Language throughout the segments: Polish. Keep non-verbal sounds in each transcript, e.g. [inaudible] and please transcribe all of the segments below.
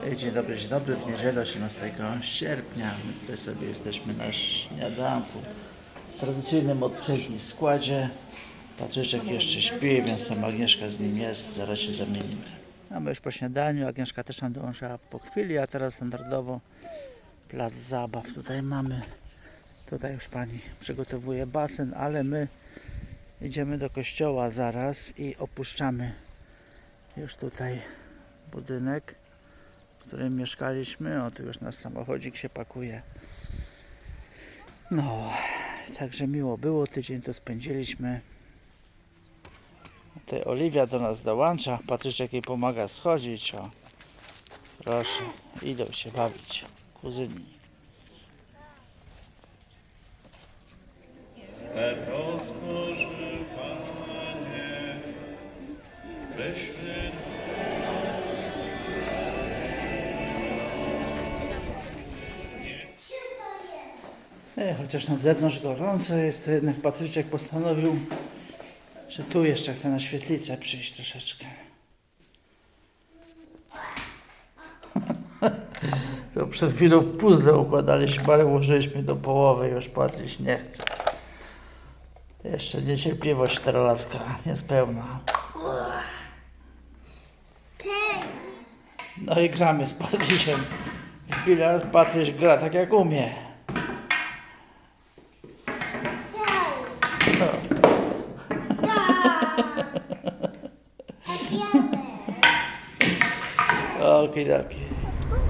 Dzień dobry, dzień dobry. W niedzielę 18 sierpnia my tutaj sobie jesteśmy na śniadanku w tradycyjnym od trzech dni składzie. Patryczek jeszcze śpi, więc tam Agnieszka z nim jest, zaraz się zamienimy. A my już po śniadaniu, Agnieszka też nam dołączyła po chwili, a teraz standardowo plac zabaw tutaj mamy. Tutaj już pani przygotowuje basen, ale my idziemy do kościoła zaraz i opuszczamy już tutaj budynek którym mieszkaliśmy. O, tu już nasz samochodzik się pakuje. No, także miło było. Tydzień to spędziliśmy. Tutaj Oliwia do nas dołącza. Patryczek jej pomaga schodzić. O, proszę, idą się bawić. Kuzyni. rozpożył Panie, weźmy chociaż na zewnątrz gorąco jest, to jednak Patryczek postanowił, że tu jeszcze chce na świetlicę przyjść troszeczkę. [laughs] To przed chwilą puzzle układaliśmy, ale ułożyliśmy do połowy już Patryś nie chce. Jeszcze niecierpliwość czterolatka, niespełna. No i gramy z Patrysiem. W bilard Patryś gra tak jak umie. Okidoki.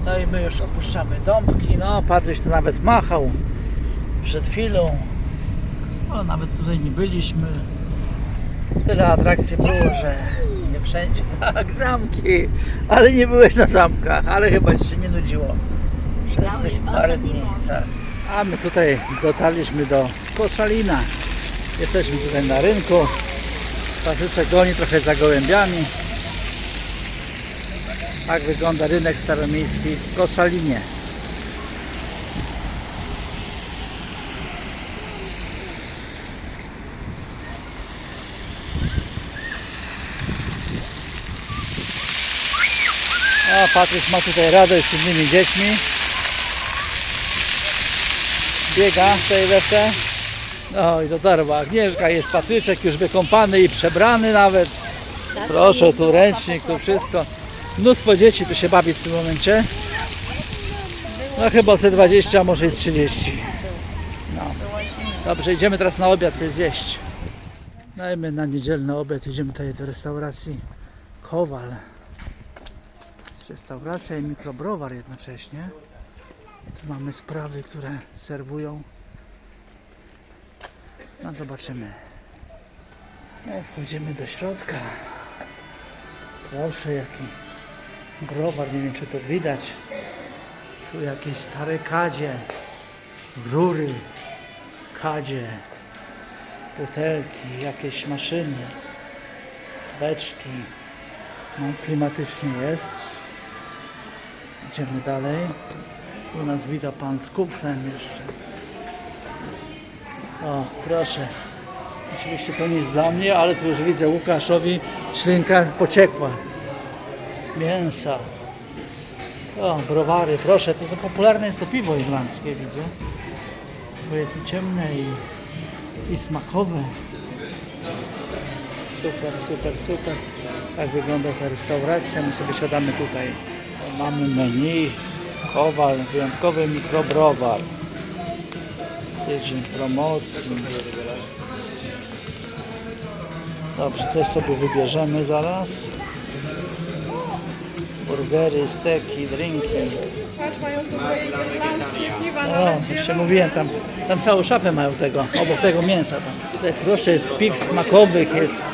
No i my już opuszczamy domki. No, Patryś to nawet machał przed chwilą. No, nawet tutaj nie byliśmy. Tyle atrakcji było, że nie wszędzie. [laughs] Tak, zamki. Ale nie byłeś na zamkach, ale chyba ci się nie nudziło. Przez tych parę dni. Tak. A my tutaj dotarliśmy do Koszalina. Jesteśmy tutaj na rynku. Patryczek goni trochę za gołębiami. Tak wygląda rynek staromiejski w Koszalinie. A Patryk ma tutaj radość z innymi dziećmi. Biega tutaj lepsze. No i to darma. Agnieszka jest Patryczek już wykąpany i przebrany nawet. Proszę, tu ręcznik, tu wszystko. Mnóstwo dzieci tu się bawi w tym momencie. No chyba ze 20, a może jest 30. No. Dobrze, idziemy teraz na obiad coś zjeść. No i my na niedzielny obiad idziemy tutaj do restauracji Kowal. Jest restauracja i mikrobrowar jednocześnie. Tu mamy sprawy, które serwują. No zobaczymy. No, wchodzimy do środka. Proszę, jaki browar, nie wiem czy to widać. Tu jakieś stare kadzie, rury, kadzie, butelki, jakieś maszyny, beczki. No, klimatycznie jest. Idziemy dalej. Tu nas wita pan z kuflem jeszcze. O, proszę. Oczywiście to nic dla mnie, ale tu już widzę Łukaszowi ślinka pociekła. Mięsa. O, browary, proszę, to, to popularne jest to piwo irlandzkie, widzę. Bo jest i ciemne, i, i smakowe. Super, super, super. Tak wygląda ta restauracja. My sobie siadamy tutaj. Mamy menu. Kowal, wyjątkowy mikrobrowar. Tydzień promocji. Dobrze, coś sobie wybierzemy zaraz. Burgery, steki, drinki. Patrz, mają tutaj irlandzkie piwa na O, już się mówiłem, tam, tam całą szafę mają tego, obok tego mięsa tam. Tutaj proszę, jest piw smakowych, jest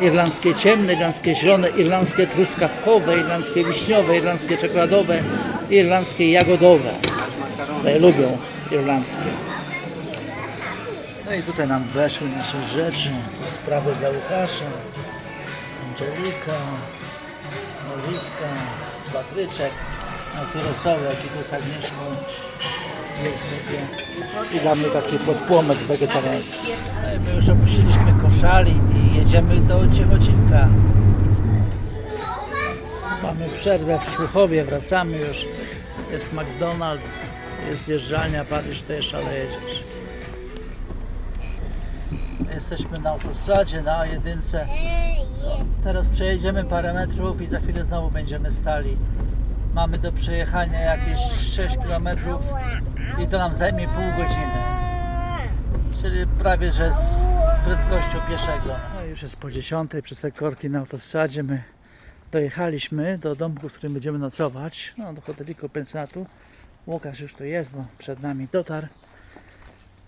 irlandzkie ciemne, irlandzkie zielone, irlandzkie truskawkowe, irlandzkie wiśniowe, irlandzkie czekoladowe, irlandzkie jagodowe. Tutaj lubią irlandzkie. No i tutaj nam weszły nasze rzeczy, sprawy dla Łukasza, Angelika, Oliwka, Patryczek, no tu są jakiś Agnieszką jest sobie i dla mnie taki podpłomek wegetariański. No My już opuściliśmy Koszalin i jedziemy do Ciechocinka. Mamy przerwę w Człuchowie, wracamy już. Jest McDonald's, jest zjeżdżalnia, Paryż też, ale jedziesz. Jesteśmy na autostradzie, na jedynce. Teraz przejedziemy parę metrów i za chwilę znowu będziemy stali. Mamy do przejechania jakieś 6 km i to nam zajmie pół godziny. Czyli prawie że z prędkością pieszego. No już jest po 10 przez te korki na autostradzie. My dojechaliśmy do domku, w którym będziemy nocować. No, do hoteliku, pensjonatu. Łukasz już tu jest, bo przed nami dotarł.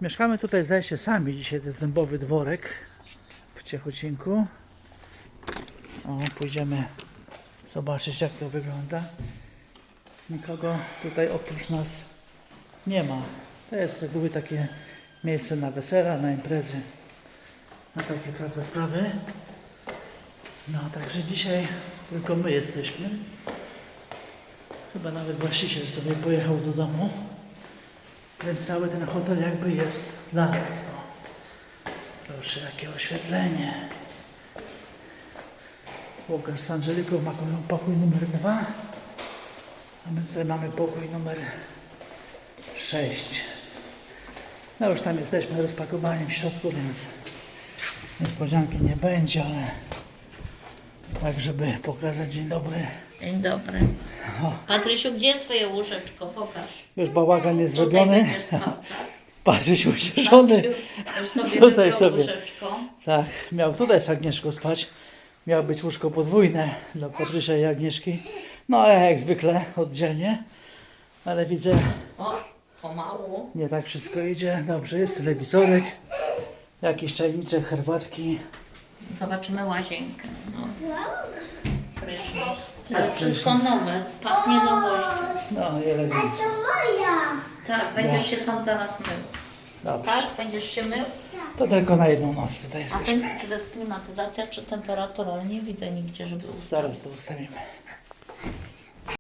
Mieszkamy tutaj, zdaje się, sami. Dzisiaj to jest dębowy dworek w Ciechocinku. O, pójdziemy zobaczyć, jak to wygląda. Nikogo tutaj oprócz nas nie ma. To jest z reguły takie miejsce na wesela, na imprezy, na takie prawda sprawy. No, także dzisiaj tylko my jesteśmy. Chyba nawet właściciel sobie pojechał do domu. Więc cały ten hotel jakby jest dla nas. O. Proszę, jakie oświetlenie. Łukasz z Angeliką ma pokój numer dwa. A my tutaj mamy pokój numer 6. No już tam jesteśmy rozpakowani w środku, więc niespodzianki nie będzie, ale tak, żeby pokazać dzień dobry. Dzień dobry. Patrysiu, gdzie jest twoje łóżeczko? Pokaż. Już bałagan jest Tutaj zrobiony. będziesz spał, tak? [laughs] Patryś ucieszony. Patrysiu już sobie Tutaj wybrał sobie. łóżeczko. Tak, miał tutaj z Agnieszką spać. Miało być łóżko podwójne dla Patrysia i Agnieszki. No a ja jak zwykle oddzielnie. Ale widzę, O, pomału. nie tak wszystko idzie. Dobrze, jest telewizorek. Jakiś czajniczek, herbatki. Zobaczymy łazienkę. No. Prysznic. Jest wszystko prysznic. nowe. Pachnie nowością. No i elegancko. Tak, będziesz się tam zaraz mył. Dobrze. Tak? Będziesz się mył? To tylko na jedną noc tutaj A jesteśmy. ten, czy to jest klimatyzacja, czy temperatura? Ale nie widzę nigdzie, żeby ustawić. Zaraz to ustawimy.